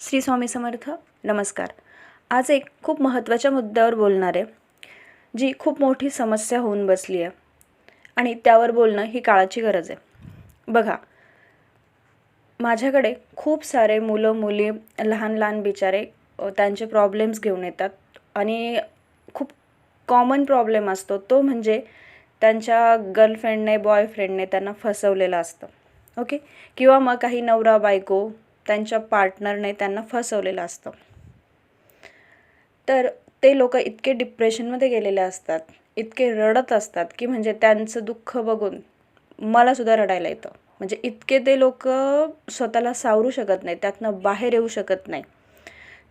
श्री स्वामी समर्थ नमस्कार. आज एक खूप महत्त्वाच्या मुद्द्यावर बोलणार आहे जी खूप मोठी समस्या होऊन बसली आहे आणि त्यावर बोलणं ही काळाची गरज आहे. बघा माझ्याकडे खूप सारे मुलं मुली लहान लहान बिचारे त्यांचे प्रॉब्लेम्स घेऊन येतात आणि खूप कॉमन प्रॉब्लेम असतो तो म्हणजे त्यांच्या गर्लफ्रेंडने बॉयफ्रेंडने त्यांना फसवलेलं असतं. ओके? किंवा मग काही नवरा बायको त्यांच्या पार्टनरने त्यांना फसवलेलं असतं. तर ते लोक इतके डिप्रेशनमध्ये गेलेले असतात इतके रडत असतात की म्हणजे त्यांचं दुःख बघून मलासुद्धा रडायला येतं. म्हणजे इतके ते लोक स्वतःला सावरू शकत नाही त्यातनं बाहेर येऊ शकत नाही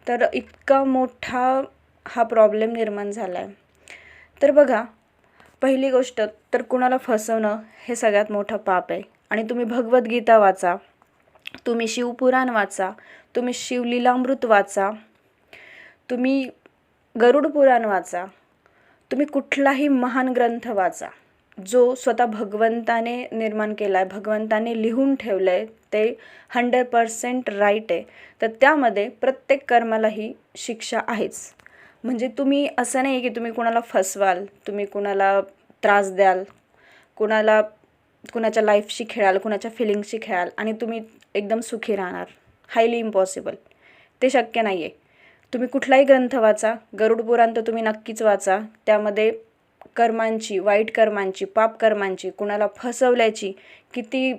तर इतका मोठा हा प्रॉब्लेम निर्माण झाला आहे तर बघा पहिली गोष्ट तर कुणाला फसवणं हे सगळ्यात मोठं पाप आहे. आणि तुम्ही भगवद्गीता वाचा. तुम्ही शिवपुराण वाचा तुम्ही शिवलीलामृत वाचा तुम्ही गरुड पुराण वाचा तुम्ही कुठलाही महान ग्रंथ वाचा. जो स्वतः भगवंताने निर्माण केला आहे भगवंताने लिहून ठेवलं आहे ते हंड्रेड पर्सेंट राईट आहे. तर त्यामध्ये प्रत्येक कर्माला ही शिक्षा आहेच. म्हणजे तुम्ही असं नाही की तुम्ही कुणाला फसवाल तुम्ही कुणाला त्रास द्याल कुणाला कुणाच्या लाईफशी खेळाल कुणाच्या फिलिंगशी खेळाल आणि तुम्ही एकदम सुखी राहणार. हायली इम्पॉसिबल ते शक्य नाही आहे तुम्ही कुठलाही ग्रंथ वाचा गरुड पुराण तर तुम्ही नक्कीच वाचा. त्यामध्ये कर्मांची वाईट कर्मांची पाप कर्मांची कुणाला फसवल्याची किती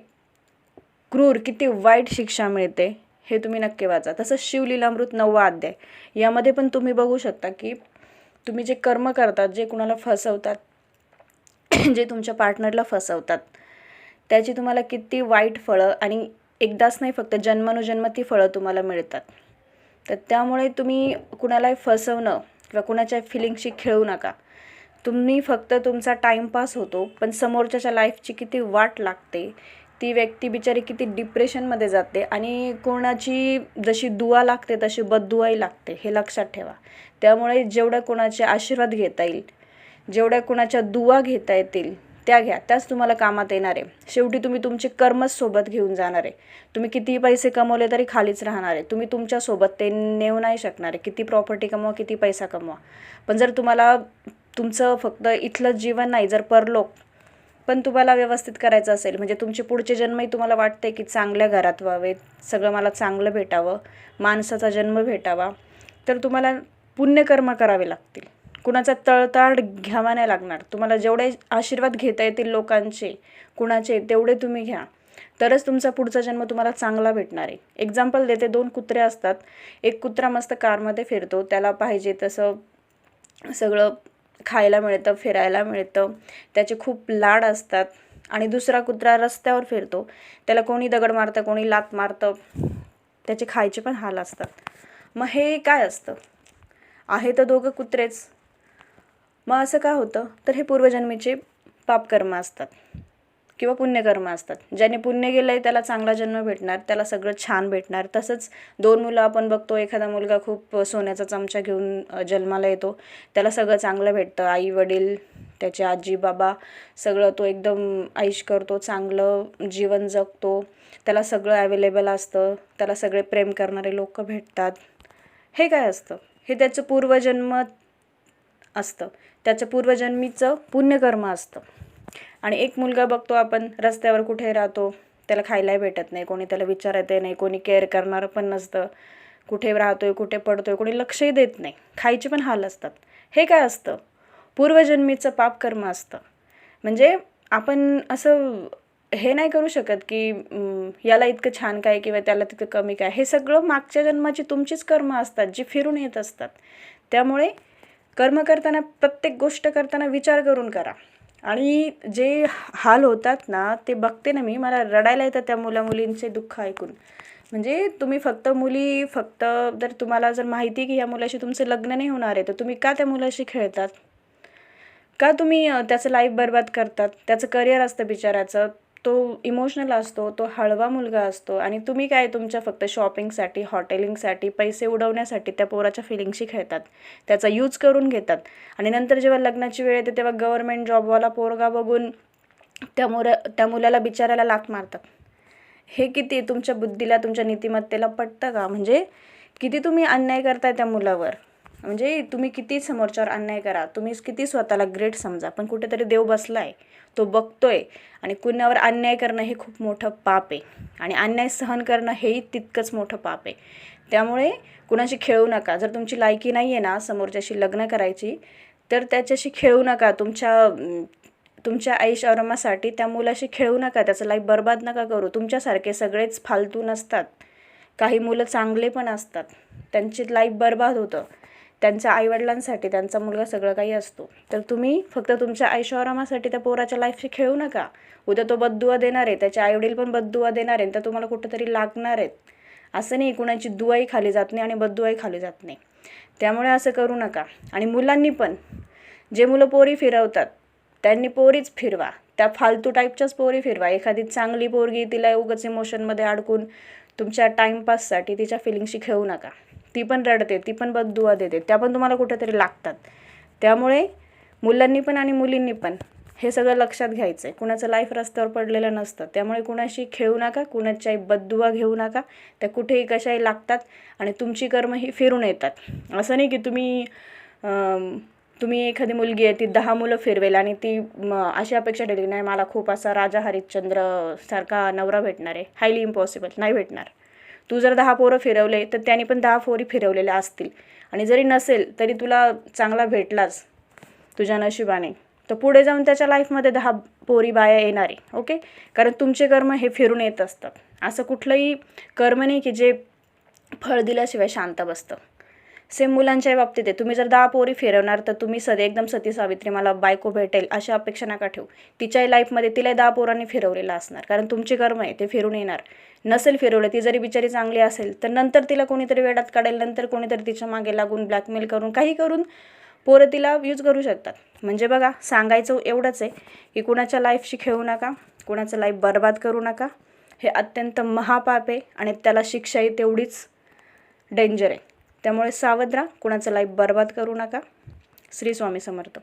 क्रूर किती वाईट शिक्षा मिळते हे तुम्ही नक्की वाचा. तसंच शिवलीलामृत नववा अध्याय. यामध्ये पण तुम्ही बघू शकता की तुम्ही जे कर्म करतात जे कुणाला फसवतात जे तुमच्या पार्टनरला फसवतात त्याची तुम्हाला किती वाईट फळं आणि एकदाच नाही फक्त जन्मानुजन्म ती फळं तुम्हाला मिळतात. तर त्यामुळे तुम्ही कुणालाही फसवणं किंवा कुणाच्या फिलिंगशी खेळू नका. तुम्ही फक्त तुमचा टाईमपास होतो पण समोरच्याच्या लाईफची किती वाट लागते ती व्यक्ती बिचारी किती डिप्रेशनमध्ये जाते आणि कोणाची जशी दुवा लागते तशी बददुआही लागते हे लक्षात ठेवा. त्यामुळे जेवढ्या कोणाचे आशीर्वाद घेता येईल जेवढ्या कोणाच्या दुवा घेता येतील त्या घ्या त्याच तुम्हाला कामात येणार आहे. शेवटी तुम्ही तुमचे कर्मच सोबत घेऊन जाणार आहे. तुम्ही कितीही पैसे कमवले तरी खालीच राहणार आहे. तुम्ही तुमच्यासोबत ते नेऊ नाही शकणार आहे. किती प्रॉपर्टी कमवा किती पैसा कमवा. पण जर तुम्हाला तुमचं फक्त इथलं जीवन नाही जर परलोक पण तुम्हाला व्यवस्थित करायचं असेल म्हणजे तुमचे पुढचे जन्मही तुम्हाला वाटते की चांगल्या घरात व्हावेत सगळं मला चांगलं भेटावं माणसाचा जन्म भेटावा तर तुम्हाला पुण्यकर्म करावे लागतील. कुणाचा तळताळ घ्यावा नाही लागणार. तुम्हाला जेवढे आशीर्वाद घेता येतील लोकांचे कुणाचे तेवढे तुम्ही घ्या. तरच तुमचा पुढचा जन्म तुम्हाला चांगला भेटणार आहे. एक्झाम्पल देते दोन कुत्रे असतात. एक कुत्रा मस्त कारमध्ये फिरतो त्याला पाहिजे तसं सगळं खायला मिळतं फिरायला मिळतं. त्याचे खूप लाड असतात. आणि दुसरा कुत्रा रस्त्यावर फिरतो. त्याला कोणी दगड मारतं कोणी लात मारतं. त्याचे खायचे पण हाल असतात. मग हे काय असतं? आहे तर दोघं कुत्रेच. मग असं का होतं? तर हे पूर्वजन्मीचे पापकर्म असतात किंवा पुण्यकर्म असतात. ज्याने पुण्य गेलं आहे त्याला चांगला जन्म भेटणार त्याला सगळं छान भेटणार. तसंच दोन मुलं आपण बघतो एखादा मुलगा खूप सोन्याचा चमचा घेऊन जन्माला येतो. त्याला सगळं चांगलं भेटतं. आई वडील त्याचे आजी बाबा सगळं तो एकदम ऐश करतो चांगलं जीवन जगतो. त्याला सगळं ॲवेलेबल असतं. त्याला सगळे प्रेम करणारे लोक भेटतात. हे काय असतं? हे त्याचं पूर्वजन्म असतं. त्याचं पूर्वजन्मीचं पुण्यकर्म असतं. आणि एक मुलगा बघतो आपण रस्त्यावर कुठे राहतो त्याला खायलाही भेटत नाही. कोणी त्याला विचारत नाही कोणी केअर करणारं पण नसतं. कुठे राहतोय कुठे पडतोय कोणी लक्षही देत नाही. खायचे पण हाल असतात. हे काय असतं? पूर्वजन्मीचं पापकर्म असतं. म्हणजे आपण असं हे नाही करू शकत की याला इतकं छान काय किंवा त्याला तितकं कमी काय हे सगळं मागच्या जन्माची तुमचीच कर्म असतात जी फिरून येत असतात. त्यामुळे कर्म करताना प्रत्येक गोष्ट करताना विचार करून करा. आणि जे हाल होतात ना ते बघते ना मी. मला रडायला येतं त्या मुला मुलींचे दुःख ऐकून. म्हणजे तुम्ही फक्त मुली फक्त जर तुम्हाला जर माहिती की ह्या मुलाशी तुमचं लग्न नाही होणार आहे तर तुम्ही का त्या मुलाशी खेळतात? का तुम्ही त्याचं लाईफ बर्बाद करतात? त्याचं करिअर असतं बिचाराचं तो इमोशनल असतो तो हळवा मुलगा असतो. आणि तुम्ही काय तुमच्या फक्त शॉपिंगसाठी हॉटेलिंगसाठी पैसे उडवण्यासाठी त्या पोराच्या फिलिंगशी खेळतात? त्याचा यूज करून घेतात. आणि नंतर जेव्हा लग्नाची वेळ येते तेव्हा गव्हर्मेंट जॉबवाला पोरगा बघून त्या मुरा त्या मुलाला बिचारायला लात मारतात. हे किती तुमच्या बुद्धीला तुमच्या नीतिमत्तेला पटतं का? म्हणजे किती तुम्ही अन्याय करताय त्या मुलावर? म्हणजे तुम्ही किती समोरच्यावर अन्याय करा तुम्ही किती स्वतःला ग्रेट समजा पण कुठेतरी देव बसला आहे तो बघतोय आणि कुणावर अन्याय करणं हे खूप मोठं पाप आहे. आणि अन्याय सहन करणं हेही तितकंच मोठं पाप आहे. त्यामुळे कुणाशी खेळू नका. जर तुमची लायकी नाही आहे ना समोरच्याशी लग्न करायची तर त्याच्याशी खेळू नका. तुमच्या तुमच्या तुमच्या औरमासाठी त्या मुलाशी खेळू नका. त्याचं लाईफ बर्बाद नका करू. तुमच्यासारखे सगळेच फालतू नसतात. काही मुलं चांगले पण असतात. त्यांची लाईफ बर्बाद होतं. त्यांच्या आईवडिलांसाठी त्यांचा मुलगा सगळं काही असतो. तर तुम्ही फक्त तुमच्या आयुष्यारामासाठी त्या पोराच्या लाईफशी खेळू नका. उद्या तो बद्दुआ देणार आहे त्याचे आईवडील पण बद्दुआ देणार आहे तर तुम्हाला कुठंतरी लागणार आहेत. असं नाही कुणाची दुआई खाली जात नाही आणि बद्दुआई खाली जात नाही. त्यामुळे असं करू नका. आणि मुलांनी पण जे मुलं पोरी फिरवतात त्यांनी पोरीच फिरवा. त्या फालतू टाईपच्याच पोरी फिरवा. एखादी चांगली पोरगी तिला उगाच इमोशनमध्ये अडकून तुमच्या टाईमपाससाठी तिच्या फिलिंगशी खेळू नका. ती पण रडते ती पण बददुआ देते. त्या पण तुम्हाला कुठेतरी लागतात. त्यामुळे मुलांनी पण आणि मुलींनी पण हे सगळं लक्षात घ्यायचं आहे कुणाचं लाईफ रस्त्यावर पडलेलं नसतं. त्यामुळे कुणाशी खेळू नका कुणाच्याही बद्दुआ घेऊ नका. त्या कुठेही कशाही लागतात आणि तुमची कर्म ही फिरून येतात. असं नाही की तुम्ही तुम्ही एखादी मुलगी आहे ती दहा मुलं फिरवेल आणि ती अशी अपेक्षा ठेवली नाही मला खूप असा राजा हरिश्चंद्र सारखा नवरा भेटणार आहे. हायली इम्पॉसिबल नाही भेटणार. तू जर दहा पोरं फिरवले तर त्याने पण दहा पोरी फिरवलेल्या असतील. आणि जरी नसेल तरी तुला चांगला भेटलाच तुझ्या नशिबाने. तर पुढे जाऊन त्याच्या लाईफमध्ये दहा पोरी बाया येणार आहे ओके कारण तुमचे कर्म हे फिरून येत असतं असं कुठलंही कर्म नाही की जे फळ दिल्याशिवाय शांत बसतं. सेम मुलांच्या बाबतीत आहे. तुम्ही जर दहा पोरी फिरवणार तर तुम्ही सध्या एकदम सती सावित्री मला बायको भेटेल अशा अपेक्षा नका ठेवू. तिच्याही लाईफमध्ये तिलाही दहा पोरांनी फिरवलेलं असणार. कारण तुमचे कर्म आहे ते फिरून येणार. नसेल फिरवलं ती जरी बिचारी चांगली असेल तर नंतर तिला कोणीतरी वेडात काढेल नंतर कोणीतरी तिच्यामागे लागून ब्लॅकमेल करून काही करून पोरं तिला यूज करू शकतात. म्हणजे बघा सांगायचं एवढंच आहे की कुणाच्या लाईफशी खेळू नका कुणाचं लाईफ बर्बाद करू नका. हे अत्यंत महापाप आहे आणि त्याला शिक्षाही तेवढीच डेंजर आहे. त्यामुळे सावध राहा. कुणाचं लाईफ बर्बाद करू नका. श्री स्वामी समर्थ.